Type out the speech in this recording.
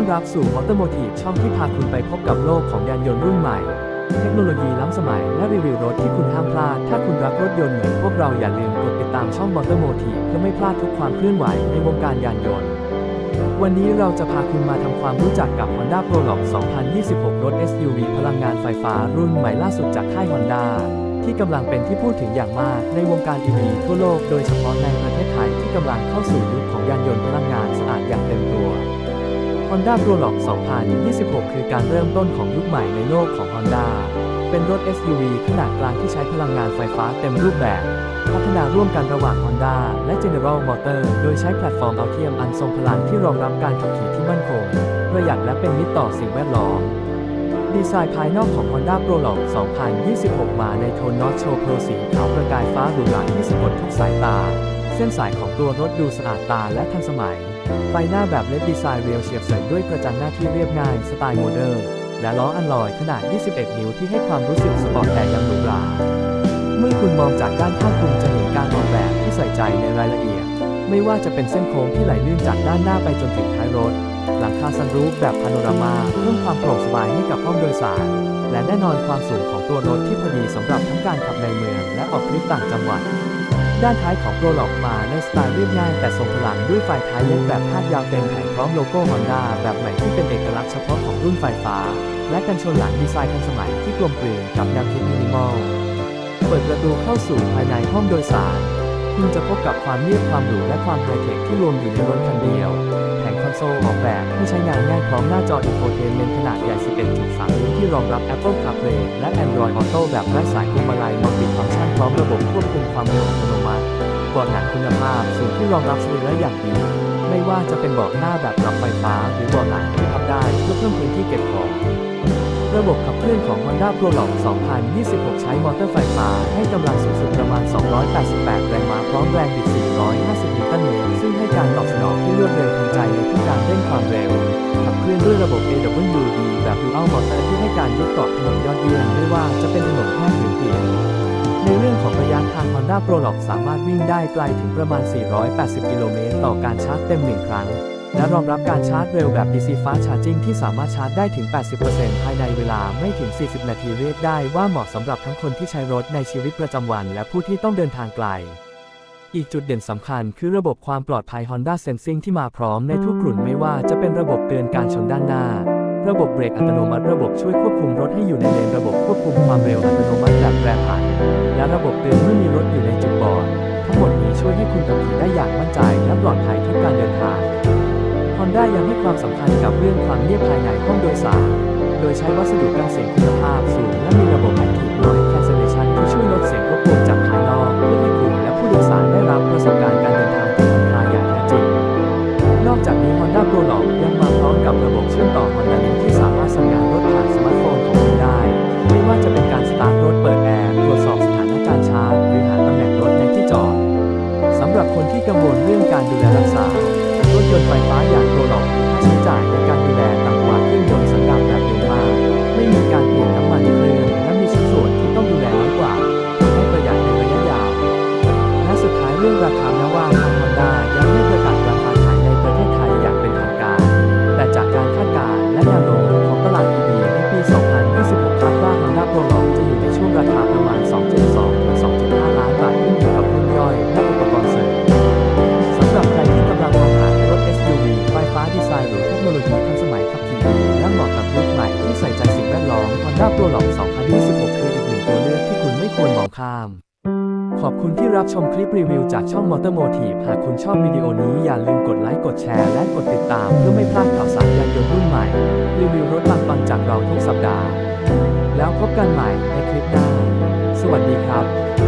ต้อนรับสู่ Automotive ช่องที่พาคุณไปพบกับโลกของยานยนต์รุ่นใหม่ เทคโนโลยีล้ำสมัยและรีวิวรถที่คุณห้ามพลาด ถ้าคุณรักรถยนต์เหมือนพวกเราอย่าลืมกดติดตามช่อง Automotive เพื่อไม่พลาดทุกความเคลื่อนไหวในวงการยานยนต์ วันนี้เราจะพาคุณมาทำความรู้จักกับ Honda Prologue 2026 รถ SUV พลังงานไฟฟ้ารุ่นใหม่ล่าสุดจากค่าย Honda ที่กำลังเป็นที่พูดถึงอย่างมากในวงการ EV ทั่วโลกโดยเฉพาะในประเทศไทยที่กำลังเข้าสู่ยุคของยานยนต์พลังงานสะอาดอย่างเต็มตัว Honda Prologue 2026 คือการเริ่มต้นของยุคใหม่ในโลกของ Honda เป็นรถ SUV ขนาดกลางที่ใช้พลังงานไฟฟ้าเต็มรูปแบบ พัฒนาร่วมกันระหว่าง Honda และ General Motors โดยใช้แพลตฟอร์มอัลเทียมอันทรงพลังที่รองรับการขับขี่ที่มั่นคง ประหยัดและเป็นมิตรต่อสิ่งแวดล้อม ดีไซน์ภายนอกของ Honda Prologue 2026 มาในโทนนอตโชว์เพลสีขาวประกายฟ้าหรูหราที่สะกดทุกสายตา เส้นสายของตัวรถดูสะอาดตาและทันสมัย ไฟหน้าแบบเลดดีไซน์เรียวเฉียบเสริมด้วยกระจังหน้าที่เรียบง่ายสไตล์โมเดิร์นและล้ออันลอยขนาด 21 นิ้วที่ให้ความรู้สึกสปอร์ตแต่ยังหรูหรา เมื่อคุณมองจากด้านข้างคุณจะเห็นการออกแบบที่ใส่ใจในรายละเอียด ไม่ว่าจะเป็นเส้นโค้งที่ไหลลื่นจากด้านหน้าไปจนถึงท้ายรถ หลังคาซันรูฟแบบพาโนรามาเพิ่มความโปร่งสบายให้กับห้องโดยสาร และแน่นอนความสูงของตัวรถที่พอดีสำหรับทั้งการขับในเมืองและออกทริปต่างจังหวัด ด้านท้ายของโปรล็อกมาในสไตล์เรียบง่ายแต่ทรงพลังด้วยไฟท้ายเล็กแบบคาดยาวเต็มแผงพร้อมโลโก้ Honda แบบใหม่ที่เป็นเอกลักษณ์เฉพาะของรุ่นไฟฟ้า และกันชนหลังดีไซน์ทันสมัยที่กลมกลืนกับแนวคิดมินิมอล เปิดประตูเข้าสู่ภายในห้องโดยสารคุณจะพบกับความเรียบความหรูและความไฮเทคที่รวมอยู่ในรถคันเดียว แผงคอนโซล ใช้งานง่ายพร้อมหน้าจออินโฟเทนเมนต์ขนาดใหญ่ 11.3 นิ้วที่รองรับ Apple CarPlay และ Android Auto แบบไร้สายพวงมาลัยมัลติฟังก์ชันพร้อมระบบควบคุมความเร็วอัตโนมัติเบาะหนังคุณภาพสูงที่รองรับสรีระอย่างดี ไม่ว่าจะเป็นเบาะหน้าแบบปรับไฟฟ้าหรือเบาะหลังที่พับได้เพื่อเพิ่มพื้นที่เก็บของ ระบบขับเคลื่อนของ Honda p r o l o g 2026 ใช้มอเตอร์ไฟฟ้า ให้กำลังสูงสุดประมาณ 288 แรงม้าพร้อมแรงบิด 450 นิวตันเมตร ซึ่งให้การตอบสนองที่รวดเร็วทันใจในทุกการเร่งความเร็ว ขับเคลื่อนด้วยระบบ AWD แบบ Dual Motor ที่ให้การยึดเกาะถนนยอดเยี่ยมไม่ว่าจะเป็นถนนแห้งหรือเปียกในเรื่องของระยะทาง Honda p r o l o g สามารถวิ่งได้ไกลถึงประมาณ 480 กิโลเมตรต่อการชาร์จเต็ม1ครั้ง และรองรับการชาร์จเร็วแบบ DC Fast Charging ที่สามารถชาร์จได้ถึง 80%ภายในเวลาไม่ถึง 40 นาทีเรียกได้ว่าเหมาะสำหรับทั้งคนที่ใช้รถในชีวิตประจำวัน และผู้ที่ต้องเดินทางไกล อีกจุดเด่นสำคัญคือระบบความปลอดภัย Honda Sensing ที่มาพร้อมในทุกรุ่นไม่ว่าจะเป็นระบบเตือนการชนด้านหน้า ระบบเบรกอัตโนมัติ ระบบช่วยควบคุมรถให้อยู่ในเลนระบบควบคุมความเร็วอัตโนมัติแบบแปรผันและระบบเตือนเมื่อมีรถอยู่ในจุดบอดทั้งหมดนี้ช่วยให้คุณขับขี่ได้อย่างมั่นใจและปลอดภัยทุกการเดินทาง Honda ยังให้ความสำคัญกับเรื่องความเงียบภายในห้องโดยสาร โดยใช้วัสดุกันเสียงคุณภาพสูง และมีระบบ Active Noise Cancellation ที่ช่วยลดเสียงรบกวนจากภายนอกเพื่อให้คุณและผู้โดยสารได้รับประสบการณ์การเดินทางที่ผ่อนคลายอย่างแท้จริง นอกจากนี้ Honda Prologue ยังมาพร้อมกับระบบเชื่อมต่อ ยนต์ไฟฟ้าอย่างโปรล็อก คุณที่รับชมคลิปรีวิวจากช่อง Motormotive หากคุณชอบวิดีโอนี้อย่าลืมกดไลค์กดแชร์และกดติดตามเพื่อไม่พลาดข่าวสารยานยนต์รุ่นใหม่ รีวิวรถปังจากเราทุกสัปดาห์ แล้วพบกันใหม่ในคลิปหน้า สวัสดีครับ